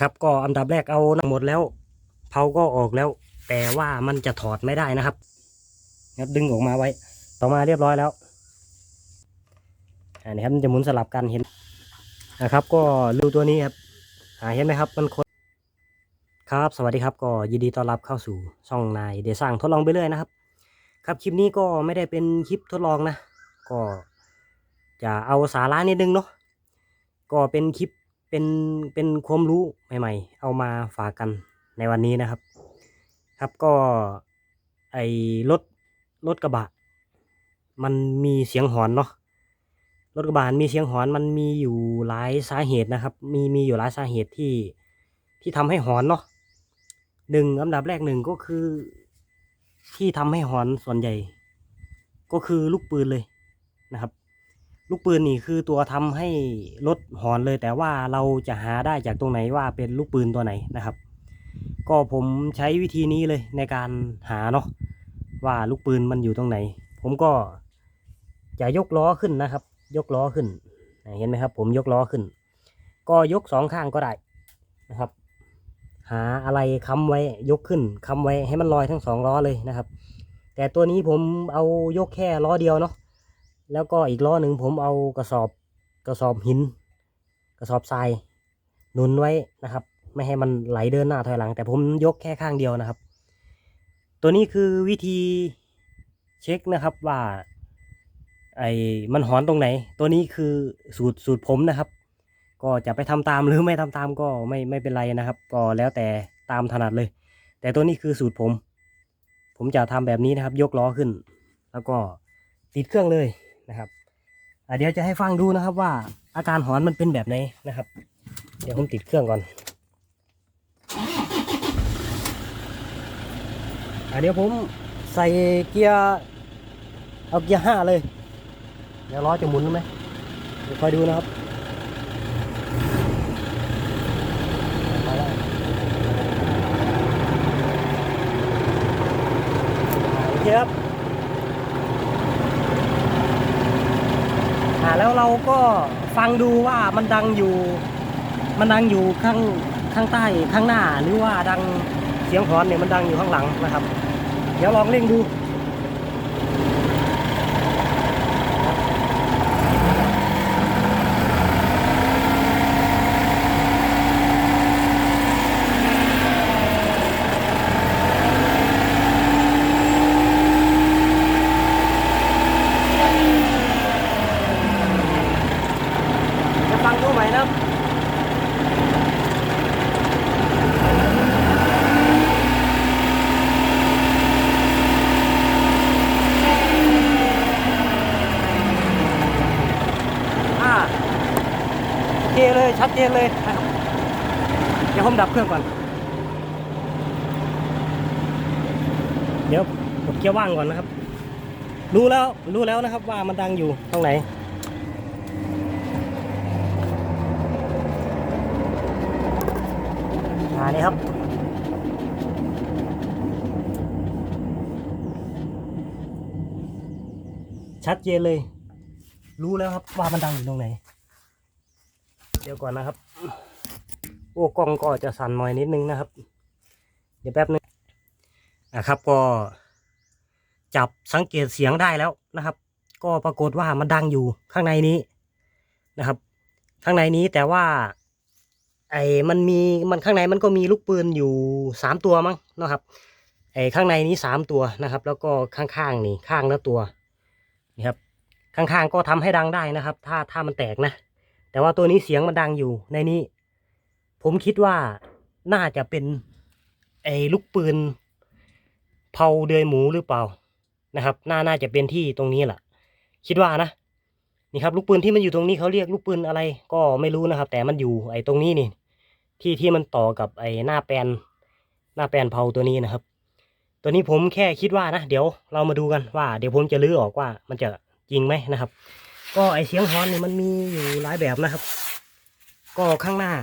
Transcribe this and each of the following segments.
ครับก็อันดับแรกเอาหมดแล้วเผาก็ออกแล้ว แต่ว่ามันจะถอดไม่ได้นะครับครับดึงออกมาไว้ ต่อมาเรียบร้อยแล้วอันนี้ครับมันจะหมุนสลับกันเห็นนะครับ ก็รูตัวนี้ครับอ่าเห็นไหมครับมันคนครับสวัสดีครับก็ยินดีต้อนรับเข้าสู่ช่องนายเดสร้างทดลองไปเรื่อยนะครับ ครับคลิปนี้ก็ไม่ได้เป็นคลิปทดลองนะ ก็จะเอาสาระนิดนึงเนาะก็เป็นคลิป เป็นเป็นความรู้ใหม่ ๆ เอามาฝากกันในวันนี้นะครับ ครับก็ไอรถรถกระบะ มันมีเสียงหอนเนาะรถกระบะมีเสียงหอนมันมีอยู่หลายสาเหตุนะครับ มีมีอยู่หลายสาเหตุที่ที่ทำให้หอนเนาะหนึ่งอันดับแรกหนึ่งก็คือที่ทำให้หอนส่วนใหญ่ ก็คือลูกปืนเลยนะครับ ลูกปืนนี่คือตัวทำให้รถหอนเลยแต่ว่าเราจะหาได้จากตรงไหนว่าเป็นลูกปืนตัวไหนนะครับ ก็ผมใช้วิธีนี้เลยในการหาเนาะว่าลูกปืนมันอยู่ตรงไหน ผมก็จะยกล้อขึ้นนะครับ ยกล้อขึ้นเห็นไหมครับ ผมยกล้อขึ้น ก็ยกสองข้างก็ได้นะครับ หาอะไรค้ำไว้ยกขึ้นค้ำไว้ให้มันลอยทั้งสองล้อเลยนะครับ แต่ตัวนี้ผมเอายกแค่ล้อเดียวเนาะ แล้วก็อีกล้อหนึ่งผมเอากระสอบกระสอบหิน กระสอบทรายหนุนไว้นะครับ ไม่ให้มันไหลเดินหน้าถอยหลัง แต่ผมยกแค่ข้างเดียวนะครับ ตัวนี้คือวิธีเช็คนะครับว่าไอ้มันหอนตรงไหน ตัวนี้คือสูตรสูตรผมนะครับ ก็จะไปทำตามหรือไม่ทำตามก็ไม่ไม่เป็นไรนะครับ ก็แล้วแต่ตามถนัดเลย แต่ตัวนี้คือสูตรผม ผมจะทำแบบนี้นะครับ ยกล้อขึ้น แล้วก็ติดเครื่องเลย นะครับเดี๋ยวจะให้ฟังดูนะครับว่าอาการหอนมันเป็นแบบไหนนะครับ เดี๋ยวผมติดเครื่องก่อนอเดี๋ยวผมใส่เกียร์เอาเกียร์ห้าเลย เดี๋ยวล้อจะหมุนไหมคอยดูนะครับโอเคครับ อ่าแล้วเราก็ฟังดูว่ามันดังอยู่ มันดังอยู่ข้างข้างใต้ข้างหน้า หรือว่าดังเสียงหอนเนี่ยมันดังอยู่ข้างหลังนะครับ เดี๋ยวลองเร่งดู จะฟังดูไหมนะครับอ่าโอเคเลย ชัดเจนเลยนะครับเดี๋ยวผมดับเครื่องก่อน เดี๋ยวกดเกียร์ว่างก่อนนะครับ รู้แล้วรู้แล้วนะครับว่ามันดังอยู่ตรงไหนอ่านี่ครับชัดเจนเลย รู้แล้วครับว่ามันดังอยู่ตรงไหน เดี๋ยวก่อนนะครับ โอ้กล้องก็จะสั่นหน่อยนิดนึงนะครับ เดี๋ยวแป๊บนึงอะครับก็จับสังเกตเสียงได้แล้วนะครับ ก็ปรากฏว่ามันดังอยู่ข้างในนี้นะครับ ข้างในนี้แต่ว่า ไอ้มันมีมันข้างในมันก็มีลูกปืนอยู่สามตัวมั้งนะครับไอ้ข้างในนี้สามตัวนะครับ แล้วก็ข้างๆนี่ข้างละตัวนี่ครับข้างๆก็ทำให้ดังได้นะครับ ถ้าถ้ามันแตกนะ แต่ว่าตัวนี้เสียงมันดังอยู่ในนี้ ผมคิดว่าน่าจะเป็นไอ้ลูกปืนเผาเดือยหมูหรือเปล่านะครับ น่าน่าจะเป็นที่ตรงนี้แหละคิดว่านะนี่ครับลูกปืนที่มันอยู่ตรงนี้เขาเรียกลูกปืนอะไร ก็ไม่รู้นะครับ แต่มันอยู่ไอ้ตรงนี้นี่ ที่ที่มันต่อกับไอ้หน้าแปลนหน้าแปลนเผาตัวนี้นะครับ ตัวนี้ผมแค่คิดว่านะ เดี๋ยวเรามาดูกันว่า เดี๋ยวผมจะลื้อออกว่ามันจะจริงไหมนะครับ ก็ไอเสียงฮอนนี่มันมีอยู่หลายแบบนะครับ ก็ข้างหน้า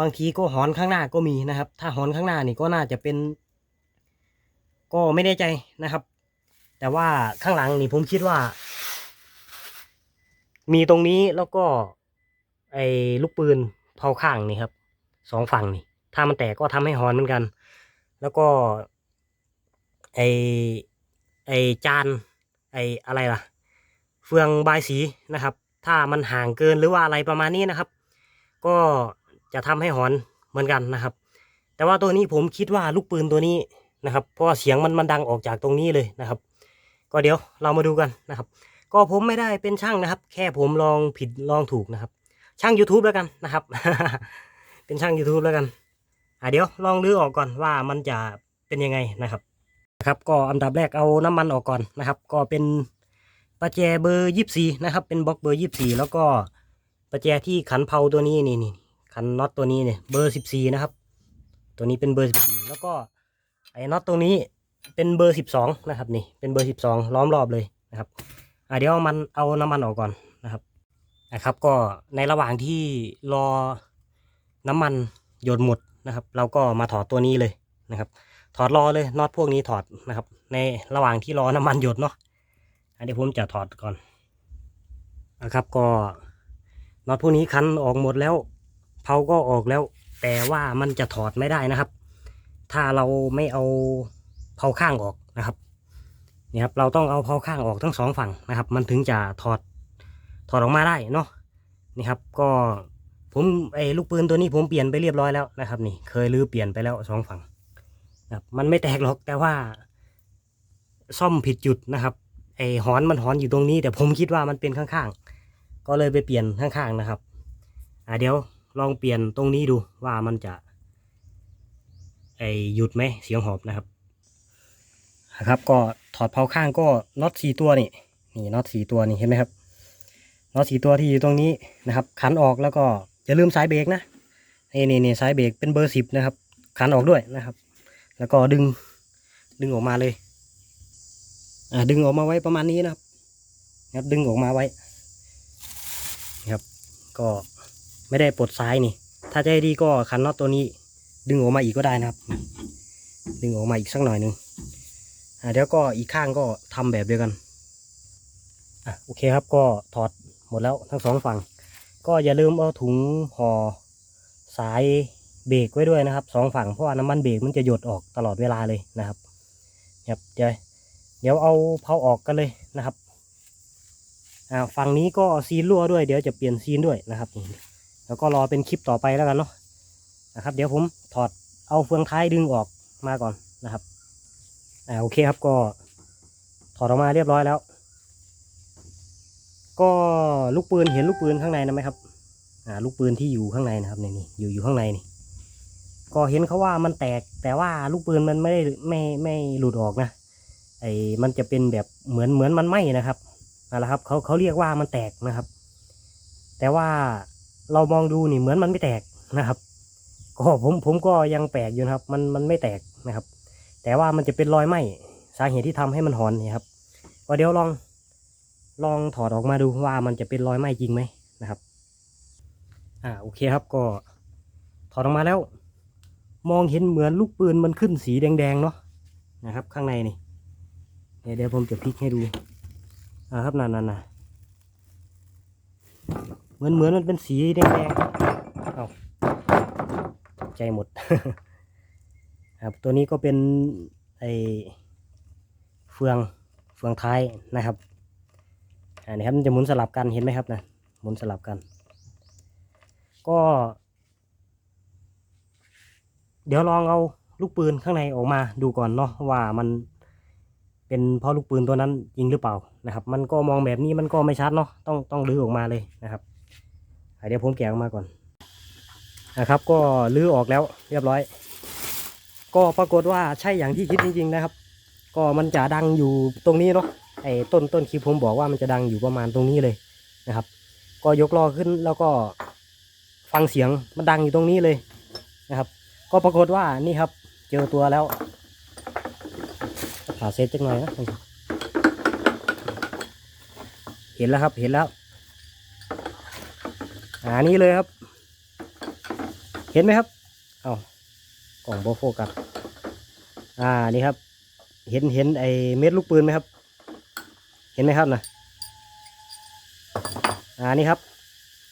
บางทีก็หอนข้างหน้าก็มีนะครับ ถ้าหอนข้างหน้านี่ก็น่าจะเป็น ก็ไม่แน่ใจนะครับ แต่ว่าข้างหลังนี่ผมคิดว่า มีตรงนี้แล้วก็ ไอลูกปืนเผาข้างนี่ครับสองฝั่งนี่ ถ้ามันแตกก็ทำให้หอนเหมือนกัน แล้วก็ไอไอจานไออะไรล่ะ เฟืองบายสีนะครับ ถ้ามันห่างเกินหรือว่าอะไรประมาณนี้นะครับ ก็จะทำให้หอนเหมือนกันนะครับ แต่ว่าตัวนี้ผมคิดว่าลูกปืนตัวนี้นะครับเพราะเสียงมันมันดังออกจากตรงนี้เลยนะครับ ก็เดี๋ยวเรามาดูกันนะครับ ก็ผมไม่ได้เป็นช่างนะครับ แค่ผมลองผิดลองถูกนะครับ ช่าง YouTube แล้วกันนะครับ เป็นช่าง YouTube แล้วกันอะเดี๋ยวลองลื้อออกก่อนว่ามันจะเป็นยังไงนะครับนะครับก็อันดับแรกเอาน้ำมันออกก่อนนะครับ ก็เป็น ประแจเบอร์ยี่สี่นะครับ เป็นบล็อกเบอร์ยี่สี่แล้วก็ประแจที่ขันเพาตัวนี้นี่นี่ขันน็อตตัวนี้เนี่ยเบอร์สิบสี่นะครับ ตัวนี้เป็นเบอร์สิบสี่แล้วก็ไอ้น็อตตรงนี้เป็นเบอร์สิบสองนะครับนี่เป็นเบอร์สิบสองล้อมรอบเลยนะครับอะเดี๋ยวมันเอาน้ำมันออกก่อนนะครับนะครับ ก็ในระหว่างที่รอน้ำมันหยดหมดนะครับ เราก็มาถอดตัวนี้เลยนะครับ ถอดรอเลยน็อตพวกนี้ถอดนะครับ ในระหว่างที่รอน้ำมันหยดเนาะ อะเดี๋ยวผมจะถอดก่อนนะครับก็น็อตพวกนี้คันออกหมดแล้วเผาก็ออกแล้ว แต่ว่ามันจะถอดไม่ได้นะครับ ถ้าเราไม่เอาเผาข้างออกนะครับนี่ครับเราต้องเอาเผาข้างออกทั้งสองฝั่งนะครับ มันถึงจะถอดถอดออกมาได้เนาะนี่ครับก็ผมไอ้ลูกปืนตัวนี้ผมเปลี่ยนไปเรียบร้อยแล้วนะครับ นี่เคยรื้อเปลี่ยนไปแล้วสองฝั่งนะครับมันไม่แตกหรอกแต่ว่าซ่อมผิดจุดนะครับ ไอ้หอนมันหอนอยู่ตรงนี้ แต่ผมคิดว่ามันเป็นข้างๆ ก็เลยไปเปลี่ยนข้างๆนะครับ อ่าเดี๋ยวลองเปลี่ยนตรงนี้ดูว่ามันจะไอหยุดไหมเสียงหอบนะครับนะครับ ก็ถอดเผาข้างก็น็อตสี่ตัวนี่นี่น็อตสี่ตัวนี่เห็นไหมครับน็อตสี่ตัวที่อยู่ตรงนี้นะครับ ขันออกแล้วก็อย่าลืมสายเบรกนะนี่นี่นี่สายเบรกเป็นเบอร์สิบนะครับ ขันออกด้วยนะครับ แล้วก็ดึงดึงออกมาเลย ดึงออกมาไว้ประมาณนี้นะครับนะครับ ดึงออกมาไว้นะครับ ก็ไม่ได้ปลดซ้ายนี่ ถ้าจะให้ดีก็ขันน็อตตัวนี้ ดึงออกมาอีกก็ได้นะครับ ดึงออกมาอีกสักหน่อยหนึงอ่าเดี๋ยวก็อีกข้างก็ทำแบบเดียวกันอะโอเคครับก็ถอดหมดแล้วทั้งสองฝั่ง ก็อย่าลืมเอาถุงห่อสายเบรกไว้ด้วยนะครับสองฝั่งเพราะว่าน้ำมันเบรกมันจะหยดออกตลอดเวลาเลยนะครับครับเดี๋ยว เดี๋ยวเอาเผาออกกันเลยนะครับอ่าฝั่งนี้ก็ซีนรั่วด้วยเดี๋ยวจะเปลี่ยนซีนด้วยนะครับ แล้วก็รอเป็นคลิปต่อไปแล้วกันเนาะนะครับ เดี๋ยวผมถอดเอาเฟืองท้ายดึงออกมาก่อนนะครับอ่าโอเคครับก็ถอดออกมาเรียบร้อยแล้ว ก็ลูกปืนเห็นลูกปืนข้างในนะไหมครับอ่าลูกปืนที่อยู่ข้างในนะครับนี่นี่อยู่อยู่ข้างในนี่ก็เห็นเขาว่ามันแตกแต่ว่าลูกปืนมันไม่ได้ไม่ไม่หลุดออกนะ ไอ้มันจะเป็นแบบเหมือนเหมือนมันไหม้นะครับนั่นแหละครับเขาเขาเรียกว่ามันแตกนะครับ แต่ว่าเรามองดูนี่เหมือนมันไม่แตกนะครับก็ผมผมก็ยังแปลกอยู่นะครับ มันมันไม่แตกนะครับ แต่ว่ามันจะเป็นรอยไหม้สาเหตุที่ทำให้มันหอนนี่ครับก็เดี๋ยวลองลองถอดออกมาดูว่ามันจะเป็นรอยไหม้จริงไหมนะครับ อ่าโอเคครับก็ถอดออกมาแล้ว มองเห็นเหมือนลูกปืนมันขึ้นสีแดงๆเนาะนะครับ ข้างในนี่ เดี๋ยวผมจะพลิกให้ดูอ่าครับนั่นนั่นะเหมือนเหมือนมันเป็นสีแดงๆเอาใจหมด ครับตัวนี้ก็เป็นไอเฟืองเฟืองท้ายนะครับอันนี้ครับมันจะหมุนสลับกันเห็นไหมครับนะหมุนสลับกัน ก็ เดี๋ยวลองเอาลูกปืนข้างในออกมาดูก่อนเนาะว่ามัน เป็นเพราะลูกปืนตัวนั้นจริงหรือเปล่านะครับ มันก็มองแบบนี้มันก็ไม่ชัดเนาะต้องต้องรื้อออกมาเลยนะครับเดี๋ยวผมแกะออกมาก่อนนะครับ ก็รื้อออกแล้วเรียบร้อย ก็ปรากฏว่าใช่อย่างที่คิดจริง ๆนะครับ ก็มันจะดังอยู่ตรงนี้เนาะไอ้ต้นต้นคลิปผมบอกว่ามันจะดังอยู่ประมาณตรงนี้เลยนะครับ ก็ยกล้อขึ้นแล้วก็ฟังเสียงมันดังอยู่ตรงนี้เลยนะครับ ก็ปรากฏว่านี่ครับเจอตัวแล้ว ผ่าเซตจักหน่อยนะเห็นแล้วครับเห็นแล้วอ่านี่เลยครับ เห็นไหมครับ เอากล่องโบโฟกัสอ่านี่ครับ เห็นเห็นไอเม็ดลูกปืนไหมครับ เห็นไหมครับนะอ่านี่ครับ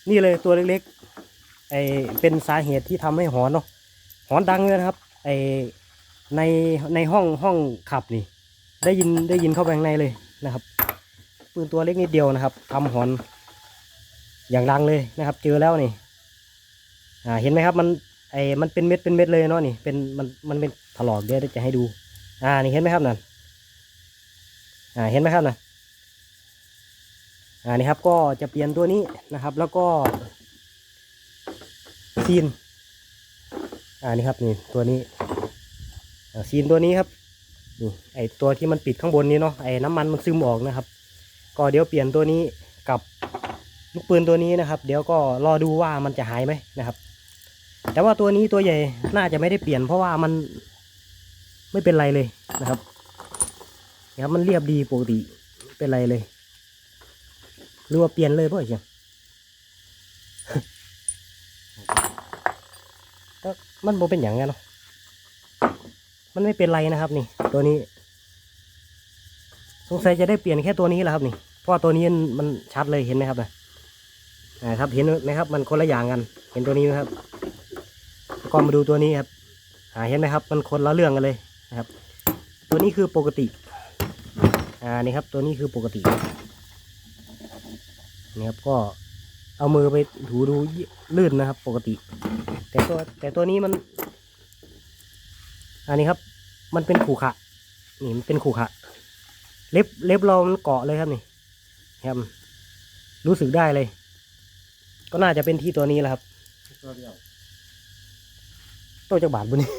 นี่เลยตัวเล็กๆไอเป็นสาเหตุที่ทำให้หอนเนาะหอนดังเลยนะครับไอในในห้องห้องขับนี่ ได้ยินได้ยินเข้าไปข้างในเลยนะครับ ปืนตัวเล็กนิดเดียวนะครับทำหอนอย่างดังเลยนะครับ เจอแล้วนี่อ่าเห็นไหมครับมันไอมันเป็นเม็ดเป็นเม็ดเลยเนาะนี่เป็นมันมันเป็นถลอกเดี๋ยวจะให้ดู อ่านี่เห็นไหมครับนั่นอ่าเห็นไหมครับนั่นอ่านี่ครับก็จะเปลี่ยนตัวนี้นะครับ แล้วก็ซีนอ่านี่ครับนี่ตัวนี้ซีนตัวนี้ครับ นี่ไอตัวที่มันปิดข้างบนนี้เนาะไอน้ำมันมันซึมออกนะครับ ก็เดี๋ยวเปลี่ยนตัวนี้กับลูกปืนตัวนี้นะครับ เดี๋ยวก็รอดูว่ามันจะหายไหมนะครับ แต่ว่าตัวนี้ตัวใหญ่น่าจะไม่ได้เปลี่ยน เพราะว่ามันไม่เป็นไรเลยนะครับนะครับมันเรียบดีปกติเป็นไรเลยหรือว่าเปลี่ยนเลยเพื่อเชียงมันโบเป็นอย่างไงเนาะ มันไม่เป็นไรนะครับนี่ ตัวนี้ สงสัยจะได้เปลี่ยนแค่ตัวนี้แหละครับนี่เพราะตัวนี้มันชัดเลยเห็นไหมครับนะนะครับเห็นไหมครับ มันคนละอย่างกัน เห็นตัวนี้ไหมครับก็มาดูตัวนี้ครับอ่าเห็นไหมครับ มันคนละเรื่องกันเลยนะครับ ตัวนี้คือปกติอ่านี่ครับ ตัวนี้คือปกตินี่ครับก็เอามือไปถูดูลื่นนะครับ ปกติ แต่ตัวแต่ตัวนี้มัน อันนี้ครับ มันเป็นขู่ขะนี่มันเป็นขู่ขะเล็บเล็บเรามันเกาะเลยครับนี่ครับรู้สึกได้เลย ก็น่าจะเป็นที่ตัวนี้แหละครับตัวเดียวตัวจากบาทบุนี่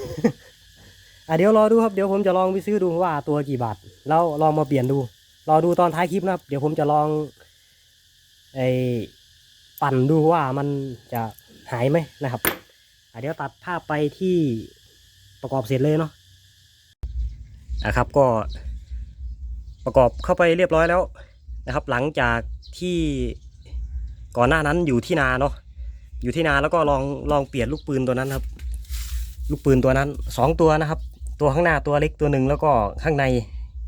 อะเดี๋ยวรอดูครับเดี๋ยวผมจะลองไปซื้อดูว่าตัวกี่บาทแล้วลองมาเปลี่ยนดู รอดูตอนท้ายคลิปนะครับ เดี๋ยวผมจะลองไอปั่นดูว่ามันจะหายไหมนะครับอะเดี๋ยวตัดภาพไปที่ ประกอบเสร็จเลยเนาะอะครับก็ประกอบเข้าไปเรียบร้อยแล้วนะครับ หลังจากที่ก่อนหน้านั้นอยู่ที่นาเนาะอยู่ที่นาแล้วก็ลองลองเปลี่ยนลูกปืนตัวนั้นครับ ลูกปืนตัวนั้นสองตัวนะครับ ตัวข้างหน้าตัวเล็กตัวหนึ่งแล้วก็ข้างใน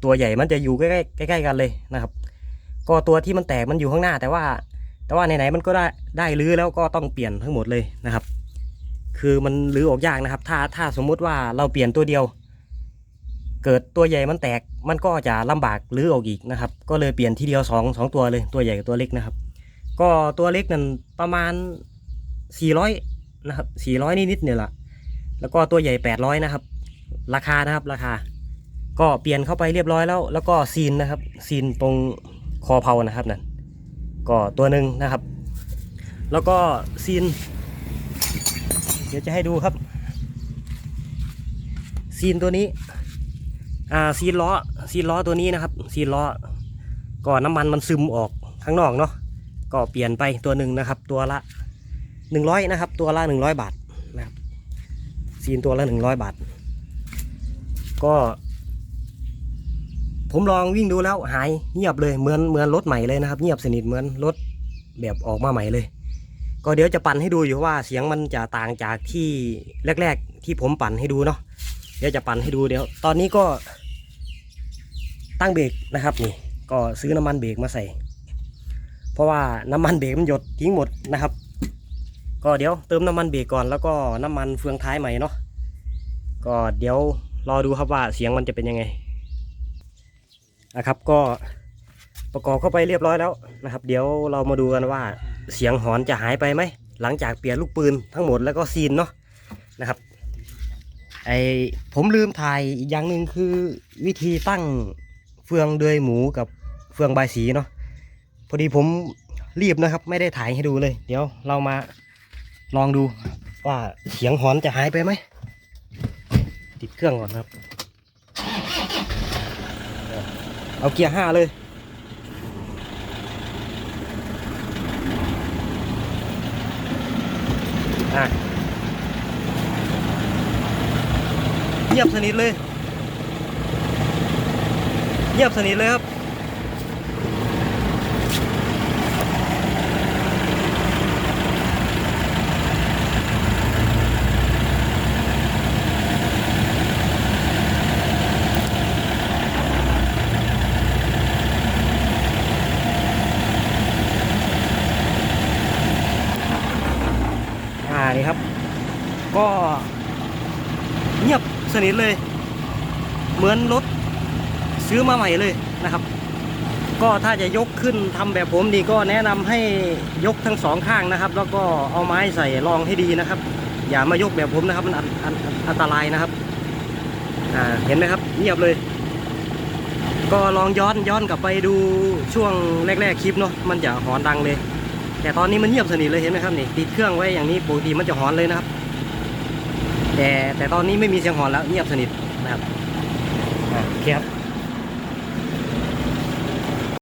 ตัวใหญ่มันจะอยู่ใกล้ๆใกล้ๆกันเลยนะครับ ก็ตัวที่มันแตกมันอยู่ข้างหน้าแต่ว่า แต่ว่าไหนๆมันก็ได้ได้รื้อแล้วก็ต้องเปลี่ยนทั้งหมดเลยนะครับ คือมันรื้อออกยากนะครับ ถ้าถ้าสมมุติว่าเราเปลี่ยนตัวเดียว เกิดตัวใหญ่มันแตกมันก็จะลำบากรื้อออกอีกนะครับ ก็เลยเปลี่ยนทีเดียวสองสองตัวเลยตัวใหญ่กับตัวเล็กนะครับ ก็ตัวเล็กนั่นประมาณสี่ร้อยนะครับสี่ร้อยนิดๆเนี่ยแหละแล้วก็ตัวใหญ่แปดร้อยนะครับ ราคานะครับราคา ก็เปลี่ยนเข้าไปเรียบร้อยแล้ว แล้วก็ซีนนะครับ ซีนตรงคอเพานะครับนั่นก็ตัวหนึ่งนะครับ แล้วก็ซีน เดี๋ยวจะให้ดูครับ ซีนตัวนี้ อ่าซีนล้อซีนล้อตัวนี้นะครับ ซีนล้อก็น้ำมันมันซึมออกข้างนอกเนาะก็เปลี่ยนไปตัวหนึ่งนะครับ ตัวละหนึ่งร้อยนะครับ ตัวละหนึ่งร้อยบาทนะครับซีนตัวละหนึ่งร้อยบาท ก็ ผมลองวิ่งดูแล้วหายเงียบเลยเหมือนเหมือนรถใหม่เลยนะครับ เงียบสนิทเหมือนรถแบบออกมาใหม่เลย ก็เดี๋ยวจะปั่นให้ดูอยู่ว่าเสียงมันจะต่างจากที่แรก ๆ ที่ผมปั่นให้ดูเนาะเดี๋ยวจะปั่นให้ดูเดี๋ยว ตอนนี้ก็ตั้งเบรกนะครับนี่ ก็ซื้อน้ำมันเบรกมาใส่ เพราะว่าน้ำมันเบรกมันหยดทิ้งหมดนะครับ ก็เดี๋ยวเติมน้ำมันเบรกก่อนแล้วก็น้ำมันเฟืองท้ายใหม่เนาะก็เดี๋ยวรอดูครับว่าเสียงมันจะเป็นยังไงนะครับก็ประกอบเข้าไปเรียบร้อยแล้วนะครับ เดี๋ยวเรามาดูกันว่า เสียงหอนจะหายไปไหม หลังจากเปลี่ยนลูกปืนทั้งหมดแล้วก็ซีนเนาะนะครับไอผมลืมถ่ายอีกอย่างหนึ่งคือวิธีตั้งเฟืองเดือยหมูกับเฟืองใบสีเนาะพอดีผมรีบนะครับ ไม่ได้ถ่ายให้ดูเลย เดี๋ยวเรามาลองดูว่าเสียงหอนจะหายไปไหม ติดเครื่องก่อนครับ เอาเกียร์ห้าเลย อะเงียบสนิทเลย เงียบสนิทเลยครับ อ่าานี่ครับ ก็เงียบสนิทเลย เหมือนรถซื้อ มาใหม่เลยนะครับ ก็ถ้าจะยกขึ้นทำแบบผมนี่ก็แนะนำให้ยกทั้งสองข้างนะครับ แล้วก็เอาไม้ใส่รองให้ดีนะครับ อย่ามายกแบบผมนะครับมันอันอันอันตรายนะครับอ่าเห็นไหมครับเงียบเลย ก็ลองย้อนย้อนกลับไปดูช่วงแรก ๆคลิปเนาะมันจะหอนดังเลย แต่ตอนนี้มันเงียบสนิทเลยเห็นไหมครับนี่ติดเครื่องไว้อย่างนี้ปกติมันจะหอนเลยนะครับ แต่แต่ตอนนี้ไม่มีเสียงหอนแล้วเงียบสนิทนะครับโอเคครับ